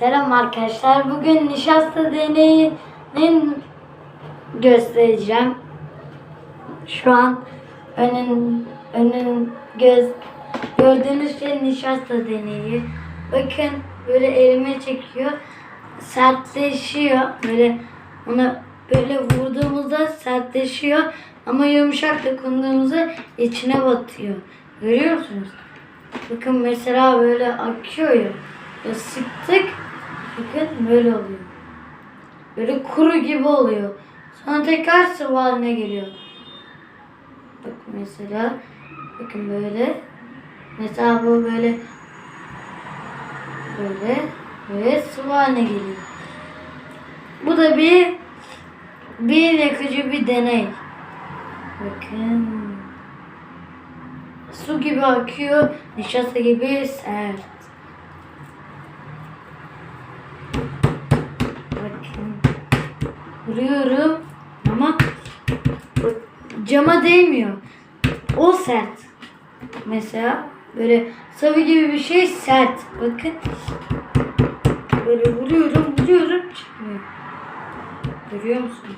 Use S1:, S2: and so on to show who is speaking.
S1: Selam arkadaşlar. Bugün nişasta deneyinin göstereceğim. Şu an önün önün göz gördüğünüz şey nişasta deneyi. Bakın böyle elime çekiyor. Sertleşiyor. Böyle onu böyle vurduğumuzda sertleşiyor. Ama yumuşak dokunduğumuzda içine batıyor. Görüyor musunuz? Bakın mesela böyle akıyor ya sıktık. Bakın böyle oluyor. Böyle kuru gibi oluyor. Sonra tekrar sıvı haline geliyor. Bak mesela. Bakın böyle. Mesela bu böyle böyle böyle sıvı haline geliyor. Bu da bir bir yakıcı bir deney. Bakın. Su gibi akıyor, nişasta gibi sert. Bakın. Vuruyorum ama cama değmiyor. O sert. Mesela böyle sıvı gibi bir şey sert. Bakın. Böyle vuruyorum, vuruyorum çıkmıyor. Görüyor musunuz?